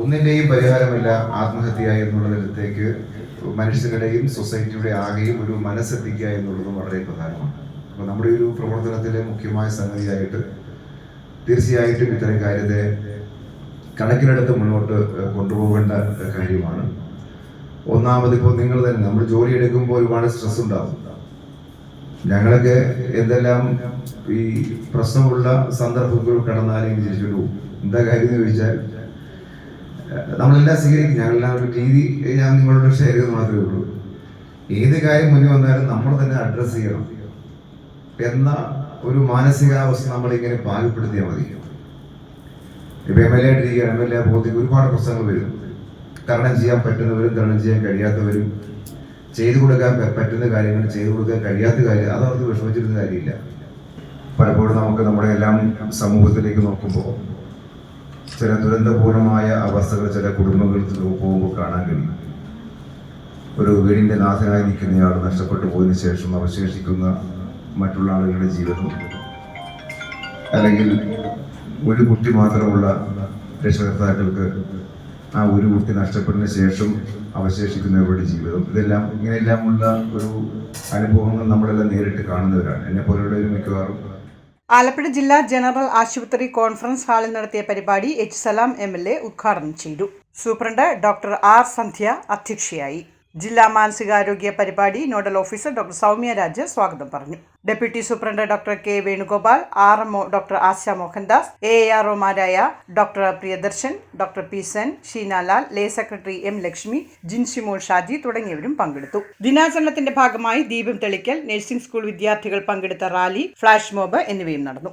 ഒന്നിന്റെയും പരിഹാരമില്ല ആത്മഹത്യ എന്നുള്ളതിടത്തേക്ക് മനുഷ്യരുടെയും സൊസൈറ്റിയുടെ ആകെയും ഒരു മനസ്സെത്തിക്കുക എന്നുള്ളത് വളരെ പ്രധാനമാണ്. അപ്പോൾ നമ്മുടെ ഒരു പ്രവർത്തനത്തിലെ മുഖ്യമായ സംഗതിയായിട്ട് തീർച്ചയായിട്ടും ഇത്തരം കാര്യത്തെ കണക്കിലെടുത്ത് മുന്നോട്ട് കൊണ്ടുപോകേണ്ട കാര്യമാണ്. ഒന്നാമത് ഇപ്പോൾ നിങ്ങൾ തന്നെ നമ്മൾ ജോലി എടുക്കുമ്പോൾ ഒരുപാട് സ്ട്രെസ് ഉണ്ടാവും. ഞങ്ങളൊക്കെ എന്തെല്ലാം ഈ പ്രശ്നമുള്ള സന്ദർഭങ്ങൾ കടന്നാലും തിരിച്ചു എന്താ കാര്യം എന്ന് ചോദിച്ചാൽ നമ്മളെല്ലാം സ്വീകരിക്കും. ഞങ്ങളെല്ലാം ഒരു രീതി ഞാൻ നിങ്ങളോട് ഷെയർ ചെയ്ത് മാത്രമേ ഉള്ളൂ. ഏത് കാര്യം മുന്നിൽ വന്നാലും നമ്മൾ തന്നെ അഡ്രസ്സ് ചെയ്യണം. എന്ന ഒരു മാനസികാവസ്ഥ നമ്മളിങ്ങനെ പാകപ്പെടുത്തിയാൽ മതി. ഇപ്പം എം എൽ എ ആയിട്ടിരിക്കുകയാണ്. എം എൽ എ പോകത്തേക്ക് ഒരുപാട് പ്രശ്നങ്ങൾ വരും. തരണം ചെയ്യാൻ പറ്റുന്നവരും തരണം ചെയ്യാൻ കഴിയാത്തവരും ചെയ്തു കൊടുക്കാൻ പറ്റുന്ന കാര്യങ്ങൾ ചെയ്തു കൊടുക്കാൻ കഴിയാത്ത കാര്യം അത് അവർക്ക് വിഷമിച്ചിരുന്ന കാര്യമില്ല. പലപ്പോഴും നമുക്ക് നമ്മുടെ എല്ലാം സമൂഹത്തിലേക്ക് നോക്കുമ്പോൾ ചില ദുരന്തപൂർണമായ അവസ്ഥകൾ ചില കുടുംബങ്ങൾക്ക് പോകുമ്പോൾ കാണാൻ കഴിയും. ഒരു വീടിന്റെ നാഥനായി നിൽക്കുന്നയാൾ നഷ്ടപ്പെട്ടു പോയതിനു ശേഷം അവശേഷിക്കുന്ന മറ്റുള്ള ആളുകളുടെ ജീവിതം. അല്ലെങ്കിൽ ഒരു കുട്ടി മാത്രമുള്ള രക്ഷകർത്താക്കൾക്ക് ആ ഒരു കുട്ടി നഷ്ടപ്പെട്ടതിന് ശേഷം അവശേഷിക്കുന്നവരുടെ ജീവിതം. ഇതെല്ലാം ഇങ്ങനെയെല്ലാമുള്ള ഒരു അനുഭവങ്ങൾ നമ്മളെല്ലാം നേരിട്ട് കാണുന്നവരാണ്. എന്നെ പോലെയുള്ളവർ മിക്കവാറും ആലപ്പുഴ ജില്ലാ ജനറൽ ആശുപത്രി കോൺഫറൻസ് ഹാളിൽ നടത്തിയ പരിപാടി H Salam M L A ഉദ്ഘാടനം ചെയ്തു. സൂപ്രണ്ട് ഡോക്ടർ ആർ സന്ധ്യ അധ്യക്ഷയായി. ജില്ലാ മാനസികാരോഗ്യ പരിപാടി nodal officer doctor Soumya Raj സ്വാഗതം പറഞ്ഞു. Deputy superintendent doctor K Venugopal R M doctor Asha Mohandas A R ഒമാരായ doctor Priyadarshan doctor P Sen Sheenalal lay secretary M Lakshmi Jinshimol Shaji തുടങ്ങിയവരും പങ്കെടുത്തു. ദിനാചരണത്തിന്റെ ഭാഗമായി ദീപം തെളിക്കൽ നഴ്സിംഗ് സ്കൂൾ വിദ്യാർത്ഥികൾ പങ്കെടുത്ത rally flash mob എന്നിവയും നടന്നു.